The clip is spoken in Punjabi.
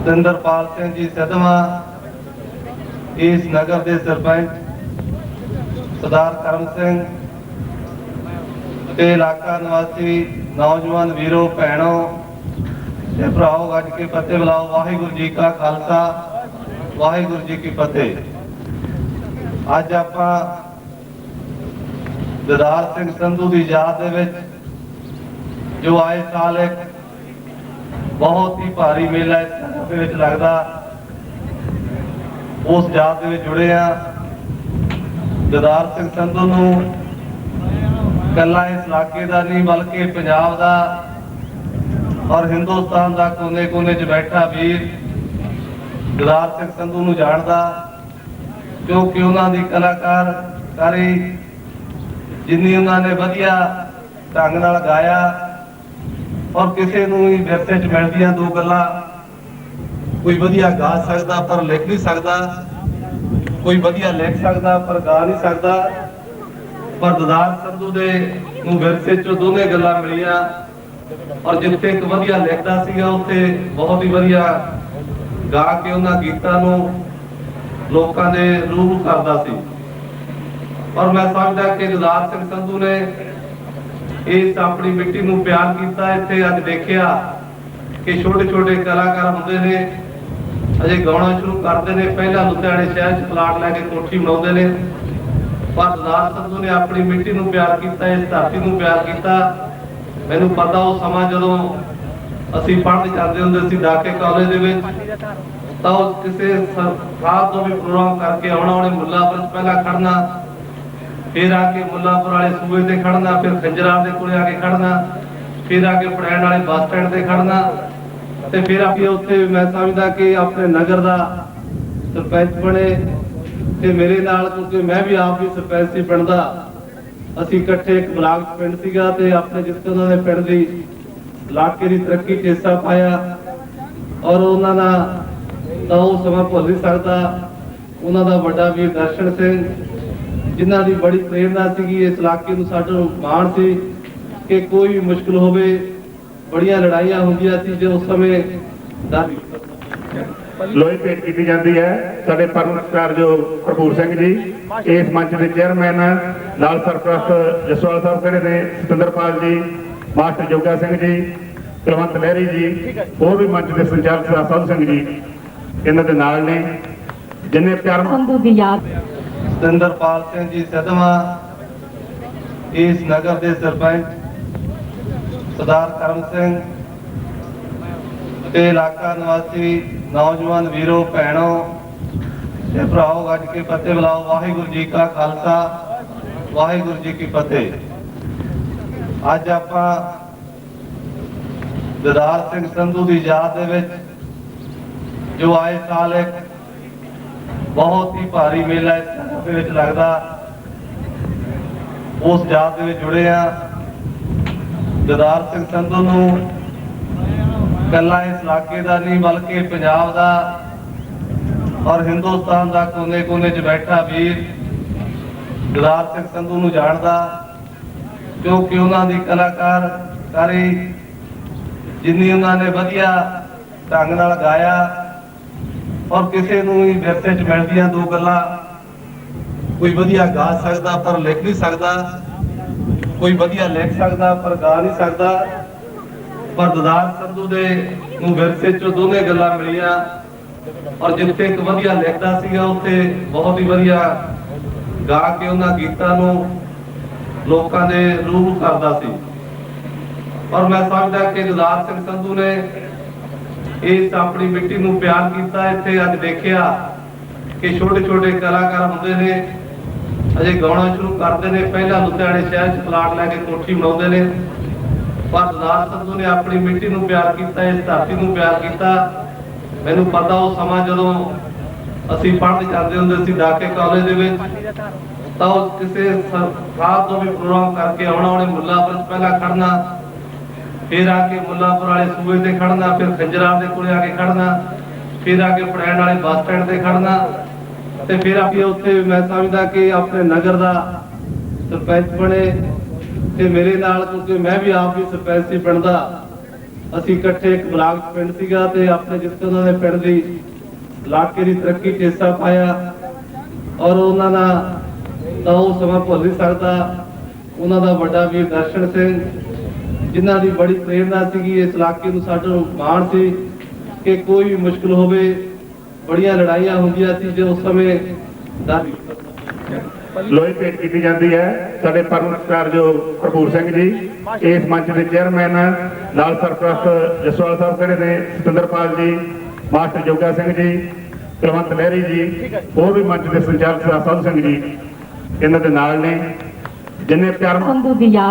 ਸਤਿੰਦਰਪਾਲ ਸਿੰਘ ਜੀ ਸਦਮਾ ਇਸ ਨਗਰ ਦੇ ਸਰਪੰਚ ਸਰਦਾਰ ਕਰਮ ਸਿੰਘ ਤੇ ਇਲਾਕਾ ਨਿਵਾਸੀ ਨੌਜਵਾਨ ਵੀਰੋ, ਭੈਣੋ ਤੇ ਭਰਾਓ ਗੱਜ ਕੇ ਫਤਿਹ ਬੁਲਾਓ। ਵਾਹਿਗੁਰੂ ਜੀ ਕਾ ਖਾਲਸਾ, ਵਾਹਿਗੁਰੂ ਜੀ ਕੀ ਫਤਿਹ। ਅੱਜ ਆਪਾਂ ਦਦਾਰ ਸਿੰਘ ਸੰਧੂ ਦੀ ਯਾਦ ਦੇ ਵਿੱਚ ਜੋ ਆਏ ਸਾਲ ਇੱਕ ਬਹੁਤ ਹੀ ਭਾਰੀ ਮੇਲਾ ਇਸ ਦੇ ਵਿੱਚ ਲੱਗਦਾ। ਉਸ ਜਾਤ ਦੇ ਵਿੱਚ ਜੁੜੇ ਆ ਦਦਾਰ ਸਿੰਘ ਸੰਧੂ ਨੂੰ ਕੱਲਾ ਇਸ ਇਲਾਕੇ ਦਾ ਨਹੀਂ, ਬਲਕਿ ਪੰਜਾਬ ਦਾ ਔਰ ਹਿੰਦੁਸਤਾਨ ਦਾ ਕੋਨੇ-ਕੋਨੇ 'ਚ ਬੈਠਾ ਵੀਰ ਦਦਾਰ ਸਿੰਘ ਸੰਧੂ ਨੂੰ ਜਾਣਦਾ, ਕਿਉਂਕਿ ਉਹਨਾਂ ਦੀ ਕਲਾਕਾਰ ਕਾਰੀ ਜਿੰਨੀ ਉਹਨਾਂ ਨੇ ਵਧੀਆ ਢੰਗ ਨਾਲ ਗਾਇਆ ਔਰ ਕਿਸੇ ਨੂੰ ਵੀ ਵਿਰਸੇ 'ਚ ਮਿਲਦੀਆਂ ਦੋ ਗੱਲਾਂ, ਕੋਈ ਵਧੀਆ ਗਾ ਸਕਦਾ ਪਰ ਲਿਖ ਨਹੀਂ ਸਕਦਾ, ਕੋਈ ਵਧੀਆ ਲਿਖ ਸਕਦਾ ਪਰ ਗਾ ਨਹੀਂ ਸਕਦਾ। ਪਰ ਦਦਾਰ ਸੰਧੂ ਦੇ ਨੂੰ ਵਿਰਸੇ 'ਚੋਂ ਦੋਨੇ ਗੱਲਾਂ ਮਿਲੀਆਂ ਔਰ ਜਿੱਥੇ ਇੱਕ ਵਧੀਆ ਲਿਖਦਾ ਸੀਗਾ, ਉੱਥੇ ਬਹੁਤ ਹੀ ਵਧੀਆ ਗਾ ਕੇ ਉਹਨਾਂ ਗੀਤਾਂ ਨੂੰ ਲੋਕਾਂ ਦੇ ਰੂਹ ਕਰਦਾ ਸੀ। ਔਰ ਮੈਂ ਸਮਝਦਾ ਕਿ ਦਦਾਰ ਸਿੰਘ ਸੰਧੂ ਨੇ ਇਸ ਆਪਣੀ ਮਿੱਟੀ ਨੂੰ ਪਿਆਰ ਕੀਤਾ, ਇੱਥੇ ਅੱਜ ਦੇਖਿਆ ਕਿ ਛੋਟੇ ਛੋਟੇ ਕਲਾਕਾਰ ਹੁੰਦੇ ਨੇ, ਅਜੇ ਗਾਉਣਾ ਸ਼ੁਰੂ ਕਰਦੇ ਨੇ। ਪਹਿਲਾਂ ਲੁਧਿਆਣੇ ਸ਼ਹਿਰ 'ਚ ਪਲਾਟ ਲੈ ਕੇ ਕੋਠੀ ਬਣਾਉਂਦੇ ਨੇ। ਪਰ ਦਦਾਰ ਸੰਧੂ ਨੇ ਆਪਣੀ ਮਿੱਟੀ ਨੂੰ ਪਿਆਰ ਕੀਤਾ, ਇਸ ਧਰਤੀ ਨੂੰ ਪਿਆਰ ਕੀਤਾ। ਮੈਨੂੰ ਪਤਾ ਉਹ ਸਮਾਂ ਜਦੋਂ ਅਸੀਂ ਪੜ੍ਹਦੇ ਜਾਂਦੇ ਹੁੰਦੇ ਸੀ ਡਾਕੇ ਕਾਲਜ ਦੇ ਵਿੱਚ, ਤਾਂ ਉਹ ਕਿਸੇ ਸਰਕਾਰ ਤੋਂ ਵੀ ਪ੍ਰੋਗਰਾਮ ਕਰਕੇ ਆਉਣਾ, ਉਹਨੇ ਮੁੱਲਾਪੁਰ ਪਹਿਲਾਂ ਖੜਨਾ ਫਿਰ ਆ ਕੇ ਮੁੱਲਾਪੁਰ ਵਾਲੇ ਸੂਏ ਤੇ ਖੜਨਾ, ਫਿਰ ਖੰਜਰਾਂ ਦੇ ਕੋਲੇ ਆ ਕੇ ਖੜਨਾ, ਫਿਰ ਆ ਕੇ ਪੜੈਣ ਵਾਲੇ ਬੱਸ ਸਟੈਂਡ ਤੇ ਖੜਨਾ, ਤੇ ਫਿਰ ਆਪੇ ਉੱਥੇ ਮੈਂ ਸਮਝਦਾ ਕਿ ਆਪਣੇ ਨਗਰ ਦਾ ਸਰਪੰਚ ਬਣੇ ਤੇ ਮੇਰੇ ਨਾਲ, ਕਿਉਂਕਿ ਮੈਂ ਵੀ ਆਪ ਵੀ ਸਰਪੰਚ ਸੀ ਪਿੰਡ ਅਸੀਂ ਇਕੱਠੇ ਇੱਕ ਬਲਾਕ ਪਿੰਡ ਸੀਗਾ ਤੇ ਆਪਣੇ ਜਿੱਥੇ ਉਹਨਾਂ ਦੇ ਪਿੰਡ ਦੀ ਇਲਾਕੇ ਦੀ ਤਰੱਕੀ 'ਚ ਹਿੱਸਾ ਪਾਇਆ, ਔਰ ਉਹਨਾਂ ਦਾ ਤਾਂ ਉਹ ਸਮਾਂ ਭੁੱਲ ਨਹੀਂ ਸਕਦਾ, ਉਹਨਾਂ ਦਾ ਵੱਡਾ ਵੀਰ ਦਰਸ਼ਨ ਸਿੰਘ ਜਿਨ੍ਹਾਂ ਦੀ ਬੜੀ ਪ੍ਰੇਰਣਾ ਸੀਗੀ ਇਸ ਇਲਾਕੇ ਨੂੰ ਸਾਡਾ ਮਾਣ ਸੀ ਕਿ ਕੋਈ ਵੀ ਮੁਸ਼ਕਲ ਹੋਵੇ ਬੜੀਆਂ ਲੜਾਈਆਂ ਹੁੰਦੀਆਂ ਸੀ ਜੇ ਉਸ ਸਮੇਂ ਦਰ ਲੋਹੀ ਭੇਟ ਕੀਤੀ ਜਾਂਦੀ ਹੈ। ਸਾਡੇ ਪਰਮਕਾਰ ਜੋ ਭਰਪੂਰ ਸਿੰਘ ਜੀ ਇਸ ਮੰਚ ਦੇ ਚੇਅਰਮੈਨ ਲਾਲ ਸਰਪ੍ਰਸਤ ਜਸਵਾਲ ਸਾਹਿਬ ਖੜੇ ਨੇ ਸਤਿੰਦਰਪਾਲ ਜੀ ਮਾਸਟਰ ਜੋਗਾ ਸਿੰਘ ਜੀ ਕੁਲਵੰਤ ਲਹਿਰੀ ਜੀ ਹੋਰ ਵੀ ਮੰਚ ਦੇ ਸੰਚਾਲਕ ਸਾਧੂ ਸਿੰਘ ਜੀ ਇਹਨਾਂ ਦੇ ਨਾਲ ਨੇ ਜਿੰਨੇ ਪਿਆਰ ਸੰਧੂ ਦੀ ਯਾਦ ਸਤਿੰਦਰਪਾਲ ਸਿੰਘ ਜੀ ਸਦਮਾ ਇਸ ਨਗਰ ਦੇ ਸਰਪੰਚ ਸਰਦਾਰ ਕਰਮ ਸਿੰਘ ਤੇ ਇਲਾਕਾ ਨਿਵਾਸੀ ਨੌਜਵਾਨ ਵੀਰੋ, ਭੈਣੋ ਤੇ ਭਰਾਓ ਗੱਜ ਕੇ ਫਤਿਹ ਬੁਲਾਓ। ਵਾਹਿਗੁਰੂ ਜੀ ਕਾ ਖਾਲਸਾ, ਵਾਹਿਗੁਰੂ ਜੀ ਕੀ ਫਤਿਹ। ਅੱਜ ਆਪਾਂ ਦਦਾਰ ਸਿੰਘ ਸੰਧੂ ਦੀ ਯਾਦ ਦੇ ਵਿੱਚ, ਜੋ ਆਏ ਸਾਲ ਇੱਕ ਬਹੁਤ ਹੀ ਭਾਰੀ ਮੇਲਾ ਇਸ ਦੇ ਵਿੱਚ ਲੱਗਦਾ ਉਸ ਯਾਦ ਦੇ ਵਿੱਚ ਜੁੜੇ ਆ ਦਦਾਰ ਸਿੰਘ ਸੰਧੂ ਨੂੰ। ਕੱਲਾ ਇਸ ਇਲਾਕੇ ਦਾ ਨਹੀਂ, ਬਲਕਿ ਪੰਜਾਬ ਦਾ ਔਰ ਹਿੰਦੁਸਤਾਨ ਦਾ ਕੋਨੇ-ਕੋਨੇ 'ਚ ਬੈਠਾ ਵੀਰ ਦਦਾਰ ਸਿੰਘ ਸੰਧੂ ਨੂੰ ਜਾਣਦਾ, ਕਿਉਂਕਿ ਉਹਨਾਂ ਦੀ ਕਲਾਕਾਰ ਕਾਰੀ ਜਿੰਨੀ ਉਹਨਾਂ ਨੇ ਵਧੀਆ ਢੰਗ ਨਾਲ ਗਾਇਆ ਔਰ ਕਿਸੇ ਨੂੰ ਵੀ ਵਿਰਸੇ 'ਚ ਮਿਲਦੀਆਂ ਦੋ ਗੱਲਾਂ ਕੋਈ ਵਧੀਆ ਗਾ ਸਕਦਾ ਪਰ ਲਿਖ ਨਹੀਂ ਸਕਦਾ। ਕੋਈ ਵਧੀਆ ਲਿਖ ਸਕਦਾ ਪਰ ਗਾ ਨਹੀਂ ਸਕਦਾ। ਪਰ ਦਦਾਰ ਸੰਧੂ ਦੇ ਨੂੰ ਵਿਰਸੇ 'ਚੋਂ ਦੋਨੇ ਗੱਲਾਂ ਮਿਲੀਆਂ ਔਰ ਜਿੱਥੇ ਇੱਕ ਵਧੀਆ ਲਿਖਦਾ ਸੀਗਾ, ਉੱਥੇ ਬਹੁਤ ਹੀ ਵਧੀਆ ਗਾ ਕੇ ਉਹਨਾਂ ਗੀਤਾਂ ਨੂੰ ਲੋਕਾਂ ਦੇ ਰੂਹ ਕਰਦਾ ਸੀ। ਔਰ ਮੈਂ ਸਮਝਦਾ ਕਿ ਦਦਾਰ ਸਿੰਘ ਸੰਧੂ ਨੇ ਇਸ ਆਪਣੀ ਮਿੱਟੀ ਨੂੰ ਪਿਆਰ ਕੀਤਾ। ਇੱਥੇ ਅੱਜ ਦੇਖਿਆ ਕਿ ਛੋਟੇ ਛੋਟੇ ਕਲਾਕਾਰ ਹੁੰਦੇ ਨੇ। ਅਜੇ ਗਾਉਣਾ ਸ਼ੁਰੂ ਕਰਦੇ ਨੇ। ਪਹਿਲਾਂ ਲੁਧਿਆਣੇ ਸ਼ਹਿਰ 'ਚ ਪਲਾਟ ਲੈ ਕੇ ਕੋਠੀ ਬਣਾਉਂਦੇ ਨੇ। ਪਰ ਦਦਾਰ ਸੰਧੂ ਨੇ ਆਪਣੀ ਮਿੱਟੀ ਨੂੰ ਪਿਆਰ ਕੀਤਾ, ਇਸ ਧਰਤੀ ਨੂੰ ਪਿਆਰ ਕੀਤਾ। ਮੈਨੂੰ ਪਤਾ ਉਹ ਸਮਾਂ ਜਦੋਂ ਅਸੀਂ ਪੜ੍ਹਦੇ ਜਾਂਦੇ ਹੁੰਦੇ ਸੀ ਡਾਕੇ ਕਾਲਜ ਦੇ ਵਿੱਚ, ਤਾਂ ਉਹ ਕਿਸੇ ਸਰਕਾਰ ਤੋਂ ਵੀ ਪ੍ਰੋਗਰਾਮ ਕਰਕੇ ਆਉਣਾ, ਉਹਨੇ ਮੁੱਲਾਪੁਰ ਪਹਿਲਾਂ ਖੜਨਾ ਫਿਰ ਆ ਕੇ ਮੁੱਲਾਪੁਰ ਵਾਲੇ ਸੂਏ ਤੇ ਖੜਨਾ ਫਿਰ ਖੰਜਰਾਂ ਦੇ ਕੋਲੇ ਆ ਕੇ ਖੜਨਾ ਫਿਰ ਆ ਕੇ ਪੜੈਣ ਵਾਲੇ ਬੱਸ ਸਟੈਂਡ ਤੇ ਖੜਨਾ ਤੇ ਫਿਰ ਆਪੇ ਉੱਥੇ ਮੈਂ ਸਮਝਦਾ ਕਿ ਆਪਣੇ ਨਗਰ ਦਾ ਸਰਪੰਚ ਬਣੇ ਤੇ ਮੇਰੇ ਨਾਲ ਕਿਉਂਕਿ ਮੈਂ ਵੀ ਆਪ ਵੀ ਸਰਪੰਚ ਸੀ ਪਿੰਡ ਦਾ, ਅਸੀਂ ਇਕੱਠੇ ਇੱਕ ਬਲਾਕ ਪਿੰਡ ਸੀਗਾ ਤੇ ਆਪਣੇ ਜਿੱਥੇ ਉਹਨਾਂ ਨੇ ਪਿੰਡ ਦੀ ਇਲਾਕੇ ਦੀ ਤਰੱਕੀ 'ਚ ਹਿੱਸਾ ਪਾਇਆ ਔਰ ਉਹਨਾਂ ਦਾ ਤਾਂ ਉਹ ਸਮਾਂ ਭੁੱਲ ਨਹੀਂ ਸਕਦਾ, ਉਹਨਾਂ ਦਾ ਵੱਡਾ ਵੀਰ ਦਰਸ਼ਨ ਸਿੰਘ, ਜਿਨ੍ਹਾਂ ਦੀ ਬੜੀ ਪ੍ਰੇਰਣਾ ਸੀਗੀ ਇਸ ਇਲਾਕੇ ਨੂੰ ਸਾਡਾ ਮਾਣ ਸੀ ਕਿ ਕੋਈ ਵੀ ਮੁਸ਼ਕਲ ਹੋਵੇ ਬੜੀਆਂ ਲੜਾਈਆਂ ਹੁੰਦੀਆਂ ਸੀ ਜੋ ਉਸ ਸਮੇਂ ਦਰ ਲੋਹੇ ਭੇਟ ਕੀਤੀ ਜਾਂਦੀ ਹੈ। ਸਾਡੇ ਪਰਮ ਸਤਿਕਾਰਯੋਗ ਭਰਪੂਰ ਸਿੰਘ ਜੀ ਇਸ ਮੰਚ ਦੇ ਚੇਅਰਮੈਨ ਲਾਲ ਸਰਪ੍ਰਸਤ ਜਸਵਾਲ ਸਾਹਿਬ ਖੜੇ ਨੇ ਸਤਿੰਦਰਪਾਲ ਜੀ ਮਾਸਟਰ ਜੋਗਾ ਸਿੰਘ ਜੀ ਕੁਲਵੰਤ ਲਹਿਰੀ ਜੀ ਹੋਰ ਵੀ ਮੰਚ ਦੇ ਸੰਚਾਲਕ ਸਾਧੂ ਸਿੰਘ ਜੀ ਇਹਨਾਂ ਦੇ ਨਾਲ ਨੇ ਜਿੰਨੇ ਪਿਆਰ ਸੰਧੂ ਦੀ ਯਾਦ